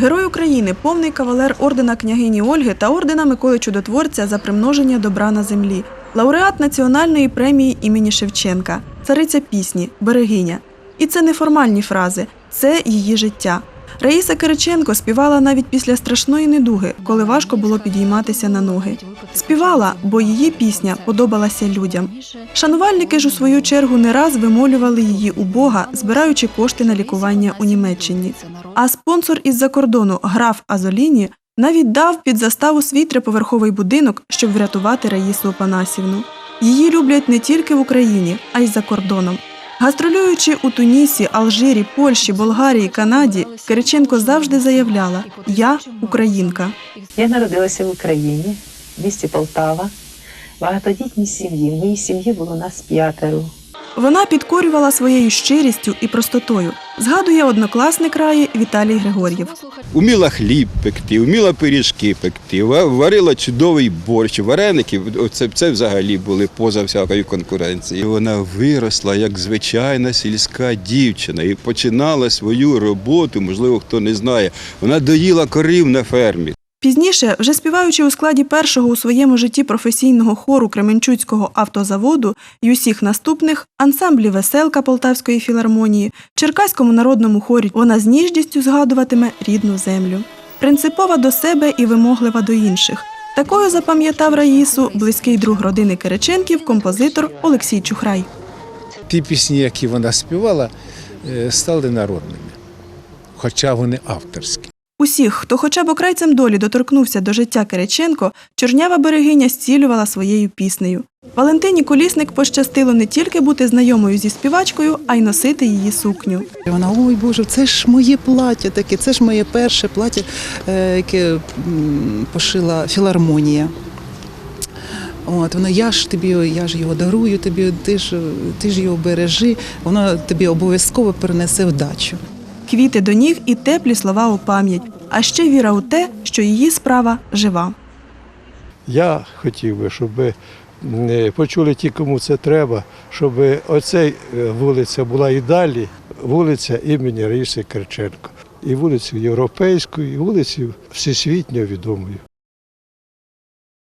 Герой України, повний кавалер ордена княгині Ольги та ордена Миколи Чудотворця за примноження добра на землі, лауреат національної премії імені Шевченка, цариця пісні, берегиня. І це не формальні фрази, це її життя. Раїса Кириченко співала навіть після страшної недуги, коли важко було підійматися на ноги. Співала, бо її пісня подобалася людям. Шанувальники ж у свою чергу не раз вимолювали її у Бога, збираючи кошти на лікування у Німеччині. А спонсор із-за кордону граф Азоліні навіть дав під заставу свій триповерховий будинок, щоб врятувати Раїсу Опанасівну. Її люблять не тільки в Україні, а й за кордоном. Гастролюючи у Тунісі, Алжирі, Польщі, Болгарії, Канаді, Кириченко завжди заявляла: Я українка. Я народилася в Україні, в місті Полтава, багатодітній сім'ї. В моїй сім'ї було нас п'ятеро. Вона підкорювала своєю щирістю і простотою. Згадує однокласник раї Віталій Григор'єв. Уміла хліб пекти, вміла пиріжки пекти, ва- варила чудовий борщ, вареники. Це, це взагалі були поза всякою конкуренцією. Вона виросла як звичайна сільська дівчина і починала свою роботу, можливо, хто не знає. Вона доїла корів на фермі. Пізніше, вже співаючи у складі першого у своєму житті професійного хору Кременчуцького автозаводу і усіх наступних ансамблі Веселка Полтавської філармонії, Черкаському народному хорі, вона з ніжністю згадуватиме рідну землю. Принципова до себе і вимоглива до інших. Такою запам'ятав Раїсу близький друг родини Кириченків, композитор Олексій Чухрай. Ті пісні, які вона співала, е, стали народними, хоча вони авторські. Усіх, хто хоча б окрайцем долі доторкнувся до життя Кириченко, чорнява берегиня зцілювала своєю піснею. Валентині Колісник пощастило не тільки бути знайомою зі співачкою, а й носити її сукню. Вона, ой Боже, це ж моє плаття таке, це ж моє перше плаття, е, яке пошила філармонія. От, вона, я ж тобі, я ж його дарую тобі, ти ж, ти ж його бережи, воно тобі обов'язково принесе вдачу. Квіти до ніг і теплі слова у пам'ять, а ще віра у те, що її справа жива. Я хотів би, щоб е, почули ті, кому це треба, щоб оцей е, вулиця була і далі, вулиця імені Раїси Керченко. І вулицю європейською, і вулицю всесвітньо відомою.